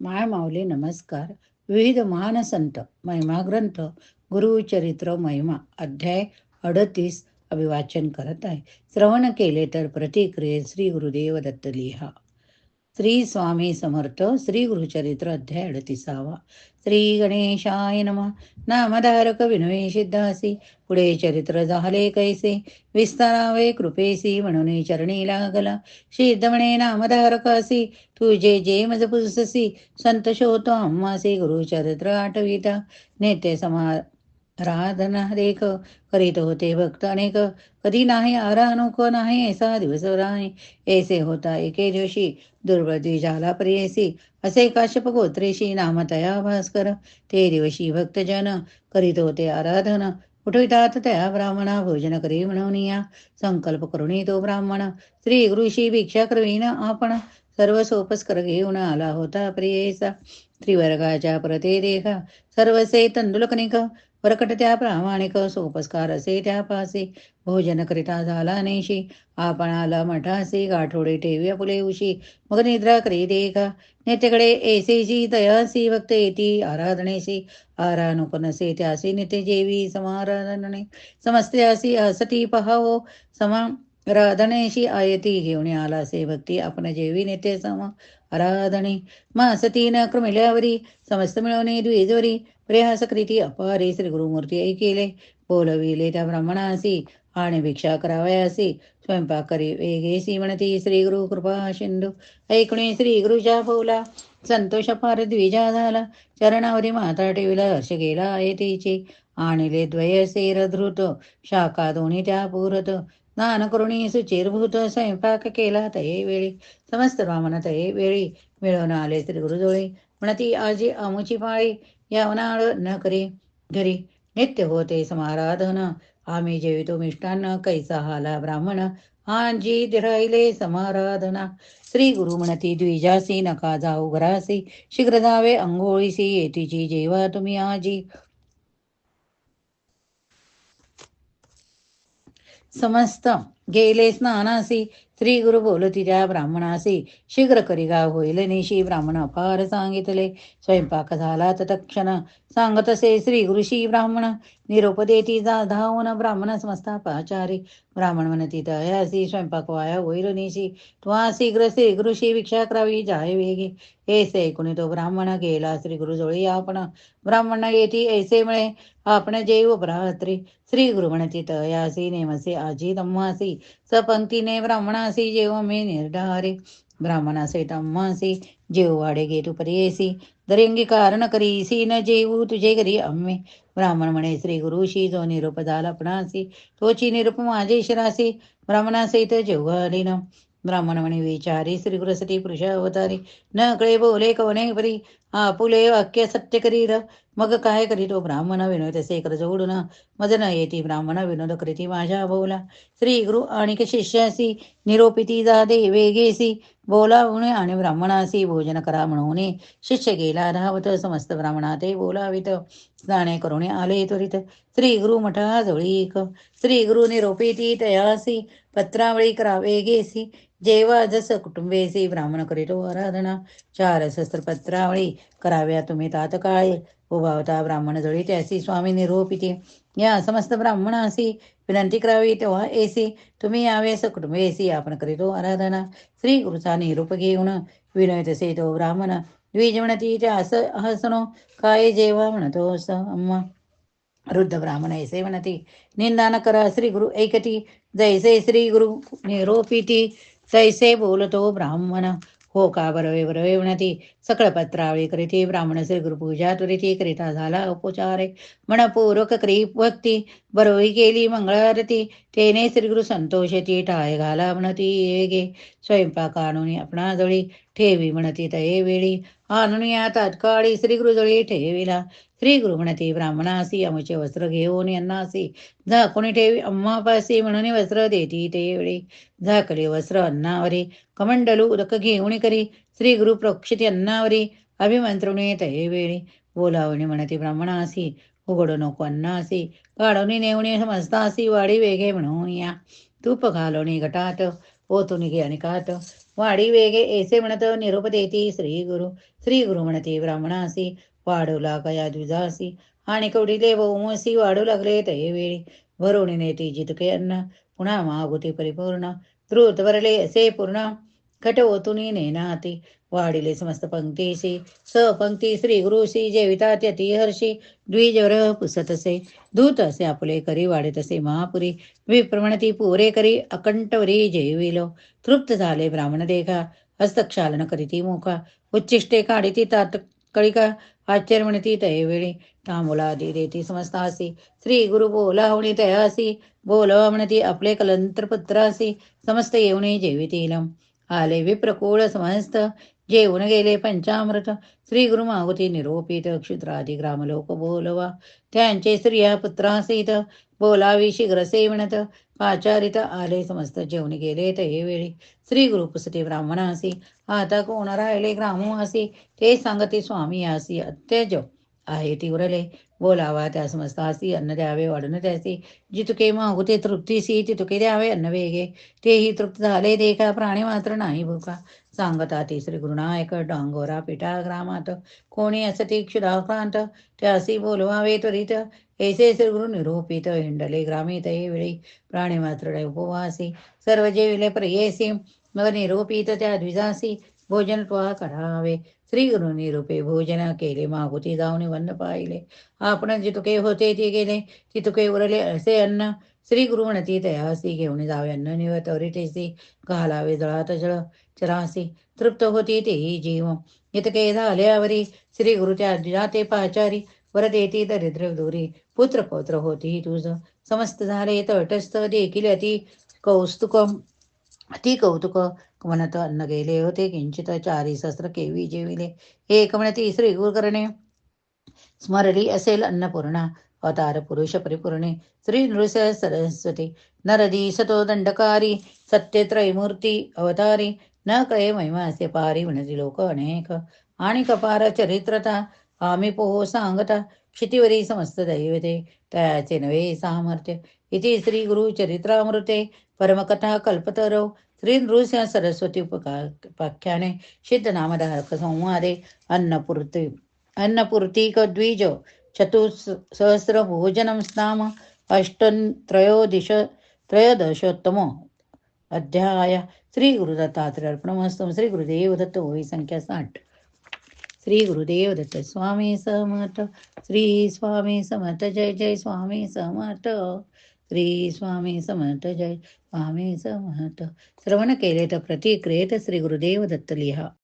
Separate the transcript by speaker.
Speaker 1: माय माऊली नमस्कार. विविध महान संत महिमा ग्रंथ गुरुचरित्र महिमा अध्याय अडतीस अभिवाचन करत आहे. श्रवण केले तर प्रतिक्रिये श्री गुरुदेव दत्त लिहा. श्री स्वामी समर्थ श्री गुरुचरित्र अध्याय अडतीसावा. श्री गणेशाय नम. नामधारक विनवे सिद्धासी पुढे चरित्र झाले कैसे? विस्तारावे कृपेसी म्हणून चरणी लागला. सिद्ध म्हणे नामधारकासी तुझे जे मज पुससी संत शोतो अम्मासी गुरुचरित्र आठविता. नेते समा राधना देख करीत होते भक्त अनेक. कधी नाही आरानुक नाही ऐसा दिवस राही ऐसे होता एके दिवशी दुर्बळ द्विजाला प्रियसी. असे काश्यप गोत्रेशी नामतया भास्कर. ते दिवशी भक्तजन करीत होते आराधन. उठवितात त्या ब्राह्मणा भोजन करी म्हणून या. संकल्प करुणी तो ब्राह्मण. श्री गुरुशी भिक्षा करवीन आपण. सर्व सोपस्कर घेऊन आला होता प्रियेचा त्रिवर्गाच्या प्रते देखा. सर्वसे तंदुलकनिक. प्रकट त्या प्रामाणिक सोपस्कार असे त्या पासे भोजन करिता झाला नेशी. आपण आला मठासी. गाठोडे ठेव्या फुले उशी. मग निद्रा करी देखा. नेतेकडे ऐसेची तयासी भक्त येती आराधनेशी. आरा नको नसे त्यासी नित्य जेवी समाराधने. समस्त्यासी असती पहावो. समा राधनेशी आयती घेऊन आला से भक्ती. आपण जेवी नेते सम आराधने. मास न क्रमिल्यावरी. समस्त मिळवणे द्विजवरी. प्रयास करीती अपारे श्री गुरुमूर्ती ऐकिले बोलविले त्या ब्राह्मणासी आणि भिक्षा करावयासी स्वयंपाक करी वेगेसी म्हणती श्री गुरु कृपा सिंधू ऐकणे श्री गुरुच्या बोला संतोष फार द्विजा झाला चरणावरी माता टेविला हर्ष गेला आहे तिची आणले द्वयसेर धृत शाखा दोन्ही त्या पुरत स्नान करुणी सुचिरभूत स्वयंपाक केला तये वेळी समस्त ब्राह्मण तये वेळी मिळवून आले श्री गुरुजोळी म्हणती आजी आमुची पाळी यावनाळ न करी घरी नित्य होते समाराधन. आम्ही जेवितो मिष्टान्न कैसा हाला ब्राह्मण. आजी राहिले समाराधना. श्री गुरु म्हणती द्विजासी नका जाऊ घरासी. शीघ्र जावे अंघोळीसी येतीची जेवा तुम्ही आजी. समस्त गेले स्नानासी. श्री गुरु बोलती त्या ब्राह्मणासी शीघ्र करी होईल निशी ब्राह्मण अपार सांगितले स्वयंपाक झाला तत्क्षण सांगत असे श्री गुरुशी ब्राह्मण निरोप देती जा धावून ब्राह्मण समस्ता पाचारी ब्राह्मण म्हणती तयासी स्वयंपाक वाया होईल निशी त्वा शीघ्र श्री गुरुशी भिक्षा करावी जाय वेगी। ऐसे ऐकून तो ब्राह्मण गेला श्री गुरु जोळी आपण। ब्राह्मण येती ऐसे मिळे आपण जैव भ्रात्री श्री गुरु म्हणती तयासी नेमसे आजी तम्मासी सपंक्तीने ब्राह्मणासी जेव मे निर्धारे। ब्राह्मणासे तम्मासी जेव वाडे गे तू परियेसी दरेंगी कारण करीसी न जेवू तुझे घरी अम्मे। ब्राह्मण म्हणे श्री गुरुशी जो निरूप झाला पणासी तोची निरूप माझे शिरासी ब्राह्मणासहित जेवली न। ब्राह्मण म्हणे विचारी श्री गुरुसाठी पुरुष अवतारी। न कळे बोले कवने परी। आपुले वाक्य सत्य करीर मग काय करीतो ब्राह्मण विनोद असे कर जोडून मज न येती ब्राह्मण विनोद करीती माझ्या बोला. श्री गुरु आणि शिष्यासी निरोपिती जा दे वेगेसी बोलावणे आणि ब्राह्मणासी भोजन करा म्हणून. शिष्य गेला धावत समस्त ब्राह्मणा ते बोलावित. स्नाने करून आले त्वरित. श्री गुरु मठा जवळीक. श्री गुरु निरोपिती तयासी पत्रावळी करा वेगेसी. जेव्हा जस कुटुंबेसी ब्राह्मण करीतो आराधना. चार शस्त्र पत्रावळी कराव्या तुम्ही तातकाळी उभावता ब्राह्मण जळी त्यासी स्वामी निरोपिते. या समस्त ब्राह्मणासी विनंती करावी तेव्हा एसी तुम्ही यावे कुटुंब एसी आपण करीतो आराधना. श्री गुरुचा निरूप घेऊन विनय तसे तो ब्राह्मण द्विज म्हणती त्या अस हसनो. काय जेवा म्हणतो स अम्मा. वृद्ध ब्राह्मण ऐसे म्हणती निंदा न करा श्री गुरु ऐकती. जैसे श्री गुरु निरोपिती तैसे बोलतो ब्राह्मण. हो का? बरवे बरवे म्हणती सकळ पत्रावळी करीती ब्राह्मण श्री गुरुपूजा त्वरिती करिता झाला उपचारे मनपूर्वक क्री भक्ती बरोई केली मंगळारती तेने श्रीगुरु संतोषती टाळे घाला म्हणती ये गे स्वयंपाक आणून आपणाजवळी ठेवी म्हणती तये वेळी. आणून या तात्काळी ठेविला. श्री गुरु म्हणते ब्राह्मणासी अमुचे वस्त्र घेऊन यांनासी. झाकुणी ठेवी? अम्मापासी म्हणून वस्त्र देती ते वेळी. झाकले वस्त्र अन्नावरी. कमंडलू उदक घेऊन करी. श्री गुरु प्रोक्षित अन्नावरी अभिमंत्रुणे तये वेळी. बोलावणी म्हणते ब्राह्मणासी. उघडू नको अन्नासी. काढवणी नेवणी समजतासी वाडी वेगे म्हणून या. तूप घालवणी घटात. ओतून घे आणि वाडी वेगे ऐसे म्हणत निरुपदेती श्री गुरु. श्री गुरु म्हणते ब्राह्मणासी वाढू कया द्विजासी आणि कवडीले बहुमसी वाढू लागले तये वेळी. भरवणी नेती जितके अन्न पुन्हा मागुती परिपूर्ण. द्रुत वरले असे पूर्ण. घट ओतुनी नेनाती. वाढिले समस्त पंक्तीशी पंक्ती श्री गुरुशी जेविता त्यती हर्षी. द्विजवर पुसतसे दूत असे आपले करी वाढतसे महापुरी. विप्रमणती पुरे करी अकंठवरी जेविलो. तृप्त झाले ब्राह्मण देखा हस्तक्षालन करीती मुखा उच्चिष्टे काढिती तात कळिका. आश्चर्य म्हणती वेळी तामुलादी देती समस्तासी श्री गुरु बोला तयासी. बोलवा म्हणती आपले कलंत्र समस्त येऊने जेवितील आले विप्रकुळ समस्त जेवून गेले पंचामृत. श्री गुरु मागुती निरोपित क्षुद्रादी ग्रामलोक बोलवा. त्यांचे स्त्रिया पुत्रासहित बोलावी शीघ्र सेवणत. पाचारित आले समस्त जेवण गेले हे वेळी. श्री गुरु ब्राह्मणासी आता कोण राहिले ग्रामवासी? ते सांगते स्वामी आसी अत्यज आहे ती उरले. बोलावा त्या समस्तासी अन्न द्यावे वाढून त्यासी जितुके मागुते तृप्तीसी तितुके द्यावे अन्न वेगे. तेही तृप्त झाले देखा प्राणी मात्र नाही भूका. सांगता ती श्री गुरुनायक डांगोरा पिठा ग्रामात. कोणी असती क्षुदाक्रांत त्यासी बोलवावे त्वरित. ऐसे श्री गुरु निरूपित हिंडले ग्रामीत वेळी. प्राणी मात्र उपवासी. सर्व जेविले प्रयेसी मग निरूपित त्या द्विजासी. भोजन त्वा करावे श्री गुरुनी रूपे भोजन केले मागुती जाऊन वन्न पाहिले आपण जितुके होते ते गेले तितुके उरले असे अन्न श्री गुरु म्हणती तयासी घेऊन जावे अन्न निवतवरितेसी घालावे जळात जळ चरासी तृप्त होती तेही जीव इतके झाल्यावरी श्री गुरु त्या जाते पाचारी परत येते दरिद्र दुरी पुत्र पौत्र होती तुझ समस्त झाले तटस्थ देखील अति कौस्तुक अति कौतुक म्हणत अन्न गेले होते किंचित चारी शस्त्र केवी जेविले हे म्हणती श्री करणे स्मरली असेल अन्नपूर्णा अवतार पुरुष परिपूर्णे श्री नृस्य सरस्वती नरदी सतो दंडकारी सत्य त्रयमूर्ती अवतारी न कळे महिमा असे पारी म्हणती लोक अनेक आणि कपार चरित्रता आम्ही पोहो सांगता क्षितिवरी समस्त दैवते तयाचे नवे सामर्थ्य इति श्री गुरु चरित्रामृते परमकथा कल्पतरव श्री नृसिंह सरस्वती उपाख्याने सिद्ध नामधारक संवादे अन्नपूर्ती अन्नपूर्तीक द्विज चतुसहस्र भोजनं स्नाम अष्टत्रयोदिश त्रयोदशोत्तम अध्याय श्री गुरुदत्तात्रर्पणमस्तम श्री गुरुदेव दत्त होई संख्या साठ श्री गुरुदेव दत्त स्वामी समर्थ श्री स्वामी समर्थ जय जय स्वामी समर्थ श्री स्वामी समर्थ जय. स्वामी समर्थ. श्रवण केले तर प्रतिक्रियेत श्री गुरुदेव दत्त लिहा.